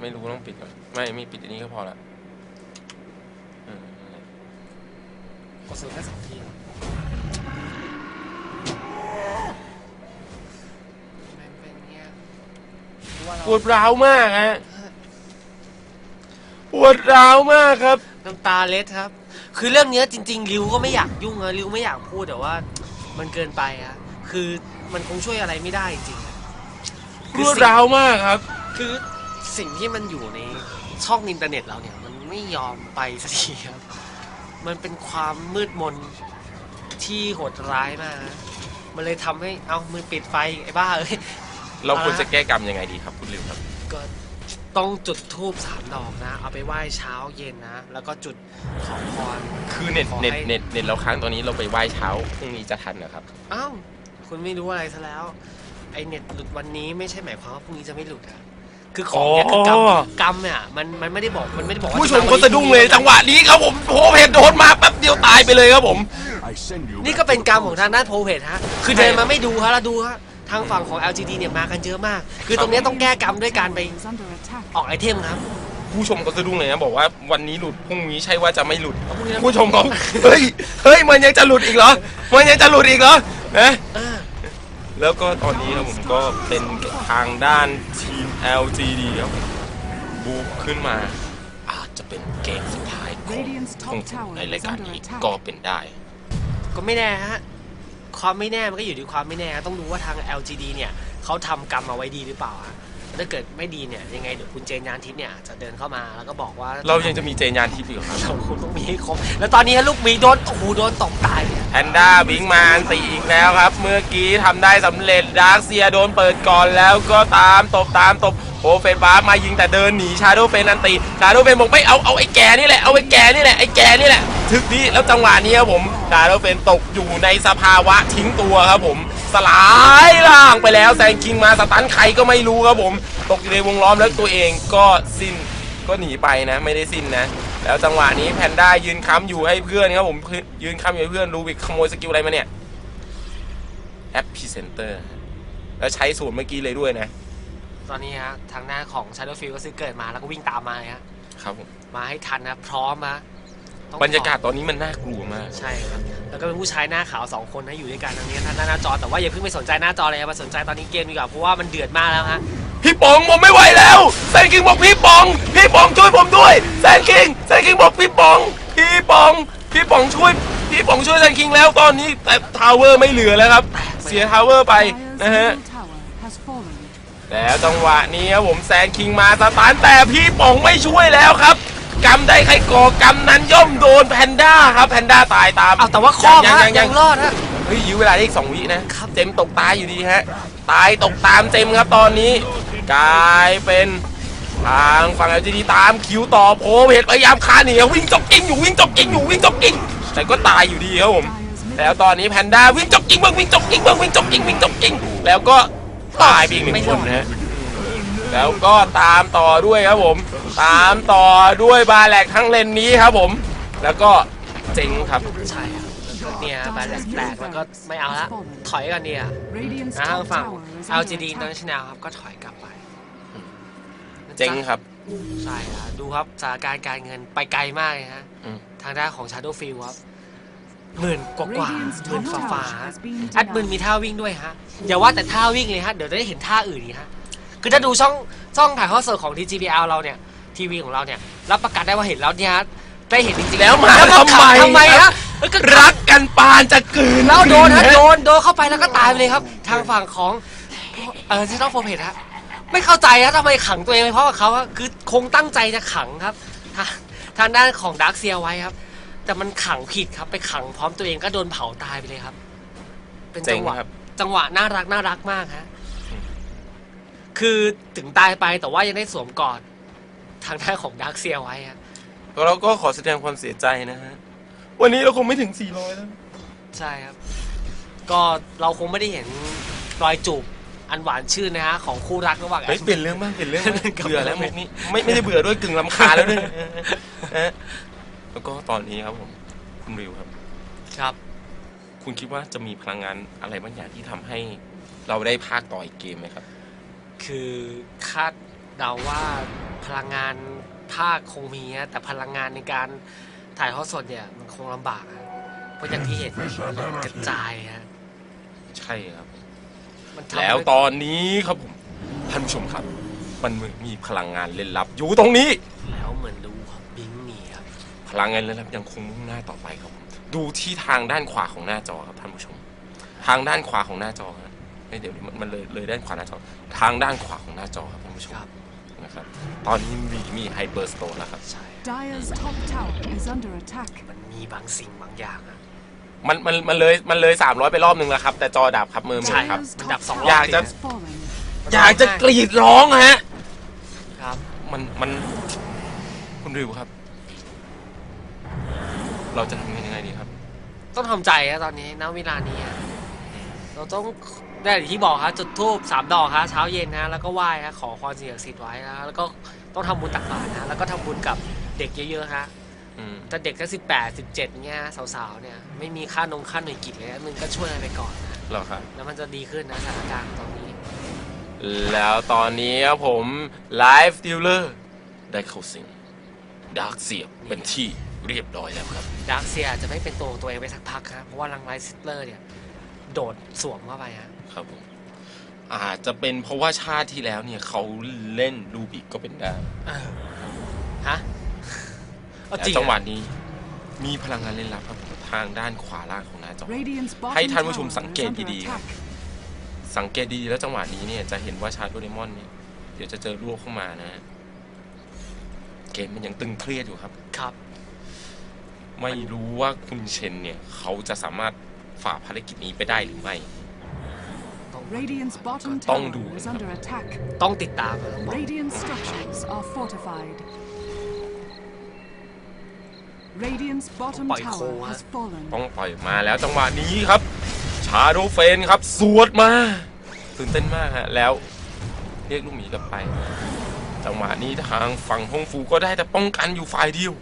ไม่รู้ต้องปิดก่อนไม่ไม่ปิดอันนี้ก็พอละเออนั่นแหละกดสูแค่สองทีมันเป็นเงี้ยเพราะว่าเราปวดร้าวมากฮะปวดร้าวมากครับ น้ำตาเล็ดครับ คือเรื่องเนี้ยจริง ๆ ริวก็ไม่อยากยุ่งอะริวไม่อยากพูดแต่ว่า มันเกินไปอะคือมันคงช่วยอะไรไม่ได้จริงๆอะปวดร้าวมากครับ คือ สิ่งที่มันอยู่ในช่องอินเทอร์เน็ตเราเนี่ย มันไม่ยอมไปสักทีครับ มันเป็นความมืดมนที่โหดร้ายมากนะมันเลยทำให้เอามือปิดไฟไอ้บ้าเอ้ย เราควรจะแก้กรรมยังไงดีครับคุณริวครับ ก็ต้องจุดธูปสามดอกนะ เอาไปไหว้เช้าเย็นนะ แล้วก็จุดขอพรคือเน็ตขอให้เน็ตเน็ตเน็ตเราค้างตอนนี้เราไปไหว้เช้าพรุ่งนี้จะทันนะครับ อ้าวคุณไม่รู้อะไรซะแล้ว ไอเน็ตหลุดวันนี้ไม่ใช่หมายความว่าพรุ่งนี้จะไม่หลุดอะ คือของเนี่ยคือกรรมอ๋อกรรมเนี่ยมันมันไม่ได้บอกมันไม่ได้บอกว่าผู้ชมจก็สะดุ้งเลยจังหวะนี้ครับผมโอ้เพจโดนมาแป๊บเดียวตายไปเลยครับผม I send you นี่ back ก็เป็น to กรรม the ของ forest. ทางด้านโพเพจฮะคือเดินมาไม่ดูฮะแล้วดูฮะทางฝั่งของ LGD เนี่ยมากันเยอะมาก คือตรงเนี้ยต้องแก้กรรมด้วยการไป is under attack. ออกไอเทมครับ ผู้ชมก็สะดุ้งเลยนะบอกว่าวันนี้หลุดพรุ่งนี้ใช่ว่าจะไม่หลุดพรุ่งนี้ผู้ชมเขาเฮ้ยเฮ้ยมันยังจะหลุดอีกเหรอมันยังจะหลุดอีกเหรอนะเออ แล้วก็ตอนนี้ครับผมก็เป็นทางด้านทีม LGD ครับผมบูมขึ้นมา อาจจะเป็นเกมสุดท้ายของ Radiant's ของ top tower ในรายการ is under นี้ attack. ก็เป็นได้ ก็ไม่แน่ฮะความไม่แน่มันก็อยู่ที่ความไม่แน่ ต้องดูว่าทาง LGD เนี่ยเขาทำกรรมเอาไว้ดีหรือเปล่าฮะ ถ้าเกิดไม่ดีเนี่ยยังไงเดี๋ยวคุณเจนยานทิพย์เนี่ยจะเดินเข้ามาแล้วก็บอกว่าเรายังจะมีเจนยานทิพย์อีกเหรอครับเราคงต้องมีให้ครบแล้วตอนนี้ลูกหมีโดนโอ้โหโดนตบตายเนี่ยแพนด้าบิงมาอันตีอีกแล้วครับ เมื่อกี้ทำได้สำเร็จดาร์กเซียโดนเปิดก่อนแล้วก็ตามตบตามตบโอเฟนบ้าร์มายิงแต่เดินหนีชาโดว์เฟนอันตีชาโดว์เฟนบอกไม่เอาเอาไอ้แกนี่แหละเอาไอ้แกนี่แหละไอ้แกนี่แหละถึกนี้แล้วจังหวะนี้ครับผมชาโดว์เฟนตกอยู่ในสภาวะทิ้งตัวครับผม สลายล่างไปแล้วแซงคิงมาสตันใครก็ไม่รู้ครับผม ตกอยู่ในวงล้อมแล้วตัวเองก็สิ้นก็หนีไปนะ ไม่ได้สิ้นนะ แล้วจังหวะนี้แพนด้ายืนค้ำอยู่ให้เพื่อนครับผมยืนค้ำอยู่ให้เพื่อนรูบิกขโมยสกิลอะไรมาเนี่ยแอปพีเซนเตอร์แล้วใช้สูตรเมื่อกี้เลยด้วยนะ ตอนนี้ฮะทางหน้าของ Shadowfield ก็ซื้อเกิดมาแล้วก็วิ่งตามมาเลยฮะครับผมมาให้ทันนะพร้อมนะต้องบรรยากาศตอนนี้มันน่ากลัวมาก ใช่ครับ แล้วก็เป็นผู้ชายหน้าขาวสองคนนะอยู่ด้วยกันตรงนี้ท่านหน้าจอแต่ว่าอย่าเพิ่งไปสนใจหน้าจอเลยครับมาสนใจตอนนี้เกมดีกว่าเพราะว่ามันเดือดมากแล้วฮะพี่ปองผมไม่ไหวแล้วแซนคิงบอกพี่ปอง พี่ปองช่วยผมด้วยแซนคิงแซนคิงบอกพี่ปอง พี่ปอง พี่ปองช่วย พี่ปองช่วยแซนคิงแล้วตอนนี้แต่ทาวเวอร์ไม่เหลือแล้วครับ เสียทาวเวอร์ไปนะฮะแล้วจังหวะนี้ครับผมแซงคิงมาสตาร์แต่พี่ป๋องไม่ช่วยแล้วครับ กรรมใดใครก่อกรรมนั้นย่อมโดนแพนด้าครับแพนด้าตายตามเอาแต่ว่าครอบยังฮะยังยัยังงรอดฮะเฮ้ยยื้อเวลาได้อีกสองวินะครับเจมส์ตกตายอยู่ดีฮะตายตกตามเจมส์ครับตอนนี้กลายเป็นทางฝั่ง LGD ตามคิวต่อโพเพจพยายามคาเหนียววิ่งจ็อกกิ้งอยู่วิ่งจ็อกกิ้งอยู่วิ่งจ็อกกิ้งแต่ก็ตายอยู่ดีครับผม Dire's แล้วตอนนี้แพนด้าวิ่งจ็อกกิ้งเบิ้งวิ่งจ็อกกิ้งเบิ้งวิ่งจ็อกกิ้งวิ่งจ็อกกิ้งแล้วก็ตายไปอีกหนึ่งคนนะฮะ แล้วก็ตามต่อด้วยครับผม ตามต่อด้วยบาแลกทั้งเลนนี้ครับผม แล้วก็เจ๋งครับใช่ครับเนี่ยบาแลกแตกแล้วก็ไม่เอาละถอยกันเนี่ย Radiant's นะทาง top ฝั่ง tower is under LGD attack. International ครับก็ถอยกลับไปเจ๋งครับ ใช่ครับดูครับสถานการณ์การเงินไปไกลมากเลยฮะอืมทางด้านของ Shadowfield ครับหมื่นกว่ากว่า Radiant's หมื่น top ฟ้าฟ้า tower has been แอดมินมีท่าวิ่งด้วยฮะอย่าว่าแต่ท่าวิ่งเลยฮะเดี๋ยวจะได้เห็นท่าอื่นอีกฮะ คือถ้าดูช่องช่องถ่ายทอดสดของ TGPL เราเนี่ยทีวีของเราเนี่ยรับประกันได้ว่าเห็นแล้วเนี่ยฮะได้เห็นจริงๆแล้วมาก็ทำไมทำไมครัฮะบเอ้ยก็รักกันปานจะกลืนแล้วโดนฮะกลืโดนโดนเข้าไปแล้วก็ตายไปเลยครับ ทางฝั่งของเออที่ต้องโฟเพจฮะไม่เข้าใจฮะทำไมขังตัวเองไปเพราะกับเขาฮะคือคงตั้งใจจะขังครับทางทางด้านของดาร์คเซียไว้ครับ แต่มันขังผิดครับไปขังพร้อมตัวเองก็โดนเผาตายไปเลยครับ เป็นเจ๋จังงหวะครับจังหวะน่ารักน่ารักมากฮะ คือถึงตายไปแต่ว่ายังได้สวมกอดทางด้านของดาร์คเซียไว้ฮะเราก็ขอแสดงความเสียใจนะฮะ วันนี้เราคงไม่ถึง 400 แล้ว ใช่ครับ ก็เราคงไม่ได้เห็นรอยจูบอันหวานชื่นนะฮะ ของคู่รักระหว่างเฮ้ยเปลี่ยนเรื่องบ้างเปลี่ยนเรื่องบ้างกลับมา เบื่อแล้วมุกนี้ไม่ไม่ได้เบื่อด้วยกึ่งลำคาญแล้วด้วยฮะแล้วก็ตอนนี้ครับผม คุณริวครับ ครับ คุณคิดว่าจะมีพลังงานอะไรบางอย่างที่ทำให้เราได้ภาคต่ออีกเกมไหมครับ คือคาดเดาว่าพลังงานภาคคงมีนะแต่พลังงานในการถ่ายทอดสดเนี่ยมันคงลำบากนะเพราะอย่างที่เห็นกระจายฮะใช่ครับ มันทำแล้วด้วยตอนนี้ครับผมท่านผู้ชมครับ มันเหมือนมีพลังงานเล่นลับอยู่ตรงนี้ แล้วเหมือนรู้ครับบิงมีครับพลังงานเล่นลับยังคงมุ่งหน้าต่อไปครับผมดูที่ทางด้านขวาของหน้าจอครับท่านผู้ชม ทางด้านขวาของหน้าจอครับ เอ้ยเดี๋ยวนี้มันมันเลยเลยด้านขวาหน้าจอ ทางด้านขวาของหน้าจอครับท่านผู้ชมครับ นะครับ ตอนนี้มีมีไฮเปอร์สโตนแล้วครับ ใช่ Dyer's top tower is under attack. มันมีบางสิ่งบางอย่างอะ มันมันมันเลยมันเลย 300 ไปรอบนึงแล้วครับ แต่จอดับครับมือใช่มือครับ Dyer's Mình top đập sóng tower lọt kìa. has fallen. อยากจะกรีดร้องฮะ ครับ มันมันคุณริวครับ เราจะทำยังไงดีครับ ต้องทำใจนะตอนนี้ณเวลานี้อะเราต้อง ได้อย่างที่บอกครับจุดทูบสามดอกครับเช้าเย็นนะแล้วก็ไหว้ฮะขอความสิ่งศักดิ์สิทธิ์ไว้นะแล้วก็ต้องทำบุญตักบาตรนะแล้วก็ทำบุญกับเด็กเยอะๆฮะอืมถ้าเด็กก็สิบแปดสิบเจ็ดเงี้ยสาวๆเนี่ยไม่มีค่านงค่าหน่วยกิจเลยนะมึงก็ช่วยมันไปก่อนนะเหรอครับแล้วมันจะดีขึ้นนะสถานการณ์ตอนนี้ แล้วตอนนี้ครับผมไลฟ์ดิลเลอร์ได้เข้าสิงดาร์กเสียบเป็นที่เรียบร้อยแล้วครับดาร์คเซียจะไม่เป็นตัวของตัวเองไปสักพักครับเพราะว่าลังไลซิสเลอร์เนี่ย โดดสวมเข้าไปฮะครับผมอาจจะเป็นเพราะว่าชาติที่แล้วเนี่ยเขาเล่นลูบิกก็เป็นได้เออฮะเอาแต่จริงจังหวะอะนี้ มีพลังงานเล่นลับครับผมทางด้านขวาล่างของหน้าจอ Radiant's bottom ให้ท่านผู้ชม tower สังเกต is under ดีๆครับ attack. สังเกตดีๆแล้วจังหวะนี้เนี่ยจะเห็นว่าชาร์โดเรมอนเนี่ยเดี๋ยวจะเจอลูกเข้ามานะเกมมันยังตึงเครียดอยู่ครับ ครับ ไม่รู้ว่าคุณเชนเนี่ย เขาจะสามารถ ฝ่าภารกิจนี้ไปได้หรือไม่ต้อง Radiant's bottom Tông tower đủ is lắm. under attack. ต้องติดตามอะต้องบอก Radiant structures are fortified. Radiant's bottom Bậy tower khô has ha. fallen. ต้องปล่อยมาแล้วจังหวะนี้ครับ ชาโดเฟนครับ สวดมาตื่นเต้นมากฮะ แล้วเรียกลูกหมีกลับไป จังหวะนี้ทางฝั่งฮงฟูก็ได้แต่ป้องกันอยู่ฝ่ายเดียว